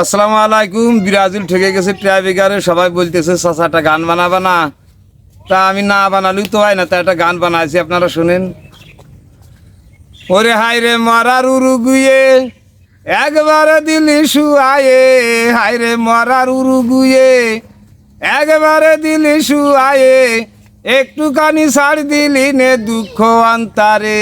আসসালামু আলাইকুম, ব্রাজিল ঠেকে গেছে ট্রাইবেগারে সবাই বলতেছে, চাচা, একটা গান বানাবা না? তা আমি না বানালেও তো হয় না, তা একটা গান বানাইছি, আপনারা শুনেন। ওরে হাই রে মরার উরুগুয়ে, একবারে দিলি শুয়ায়ে হাই রে মরার উরুগুয়ে, একবারে দিলি শুয়ায়ে, একটুখানি ছাড় দিলি নে দুঃখ অন্তারে,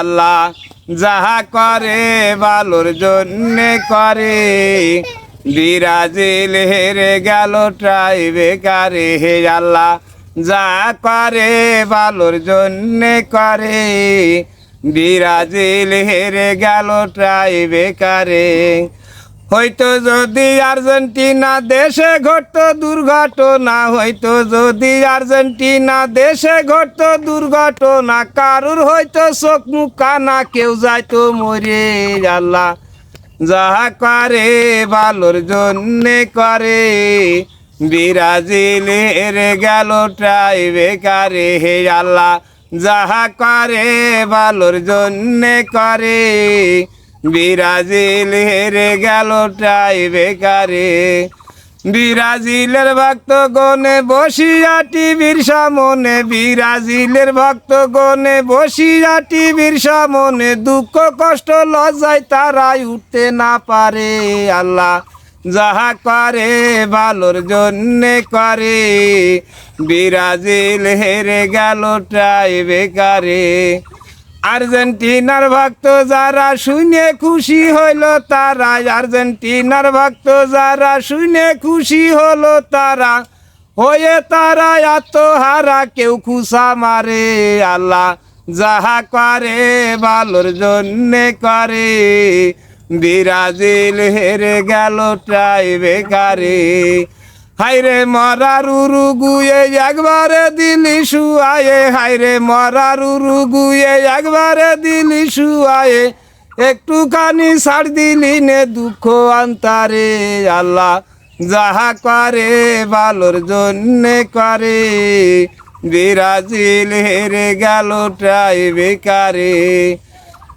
আল্লাহ। যাহা করে ভালোর জন্যে করে। বিরাজিল হেরে গেল ট্রাই বেকারে। হে আল্লাহ, যা করে ভালোর জন্যে করে। বিরাজিল হেরে গেল ট্রাই বেকারে। হয়তো যদি আর্জেন্টিনা দেশে ঘটত দুর্ঘটনা, হয়তো যদি আর্জেন্টিনা দেশে ঘটত দুর্ঘটনা, কারুর হয়তো চোখ মুখ কানা কেউ যাইতো মরে আল্লাহ। যাহা করে, ভালোর জন্যে করে। বিরাজিল হেরে গেল ট্রাই বেকারে, হে আল্লাহ। যাহা করে, ভালোর জন্যে করে। বিরাজিল হেরে গেল ট্রাই বেকারে। বিরাজিলের ভক্ত গনে বসিয়া টিভির সামনে, বিরাজিলের ভক্ত গনে বসিয়া টিভির সামনে, দুঃখ কষ্ট লজ্জায় তারাই উঠতে না পারে। আল্লাহ যাহা করে, ভালোর জন্যে করে। বিরাজিল হেরে গেল ট্রাই বেকারে। আর্জেন্টিনার ভক্ত যারা শুনে খুশি হইল তারা, আর্জেন্টিনার ভক্ত যারা শুনে খুশি হলো তারা, হয়ে তারা আত্মহারা, কেউ খুশা মারে আল্লাহ যাহা করে, ভালোর জন্যে করে। বিরাজিল হেরে গেল ট্রাই বেকারে। হাইরে মরার উরুগুয়ে একবারে দিলি শুয়ায়ে। হাইরে মরার উরুগুয়ে একবারে দিলি শুয়ায়ে। একটুখানি ছাড় দিলি নে দুঃখ আন্তারে। আল্লাহ যাহা করে ভালোর জন্যে করে। বিরাজিল হেরে গেল ট্রাই বেকারে।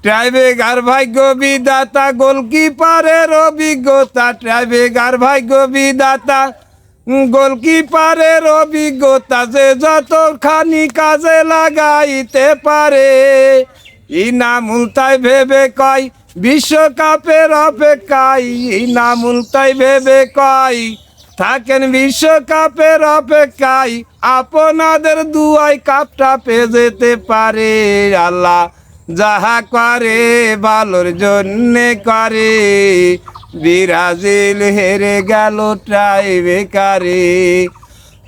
ট্রাইবেগার ভাগ্য বিদাতা গোলকিপারের অভিজ্ঞতা। ট্রাইবেগার ভাগ্য বিদাতা গোলকিপারের অভিজ্ঞতা যে যতখানি কাজে লাগাইতে পারে, ইনামুল তাই ভেবে কয়, বিশ্বকাপের অপেক্ষায় ইনামুল তাই ভেবে কয়, থাকেন বিশ্বকাপের অপেক্ষায় আপনাদের দুয়াই কাপটা পেয়ে যেতে পারে, আল্লাহ যাহা করে ভালোর জন্যে করে। বিরাজিল হেরে গেল ট্রাই বেকারে।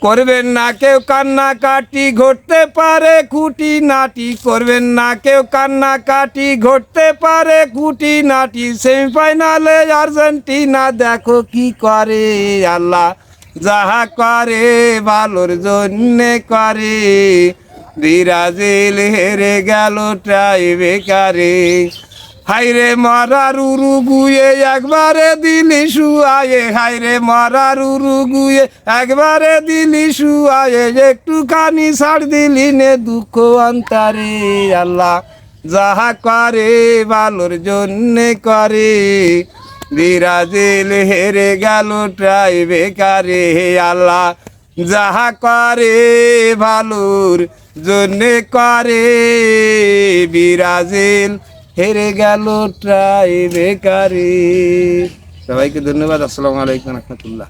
করবেন না কেউ কান্না কাটি ঘটতে পারে খুঁটি নাটি করবেন না কেউ কান্না কাটি ঘটতে পারে খুঁটি নাটি সেমিফাইনালে আর্জেন্টিনা দেখো কি করে। আল্লাহ যাহা করে, ভালোর জন্যে করে। বিরাজিল হেরে গেল ট্রাই বেকারে। হাইরে মরার উরুগুয়ে, একবারে দিলি শুয়ায়ে। হাইরে মরার উরুগুয়ে, একবারে দিলি শুয়ায়ে। একটুখানি ছাড় দিলি নে দুঃখ অন্তারে। আল্লাহ যাহা করে, ভালোর জন্যে করে। বিরাজিল হেরে গেল ট্রাই বেকারে। হে আল্লাহ যাহা করে, ভালোর জন্যে করে। বিরাজিল হেরে গেল ট্রাই বেকারি সবাইকে ধন্যবাদ আসসালামু আলাইকুম রহমতুল্লাহ।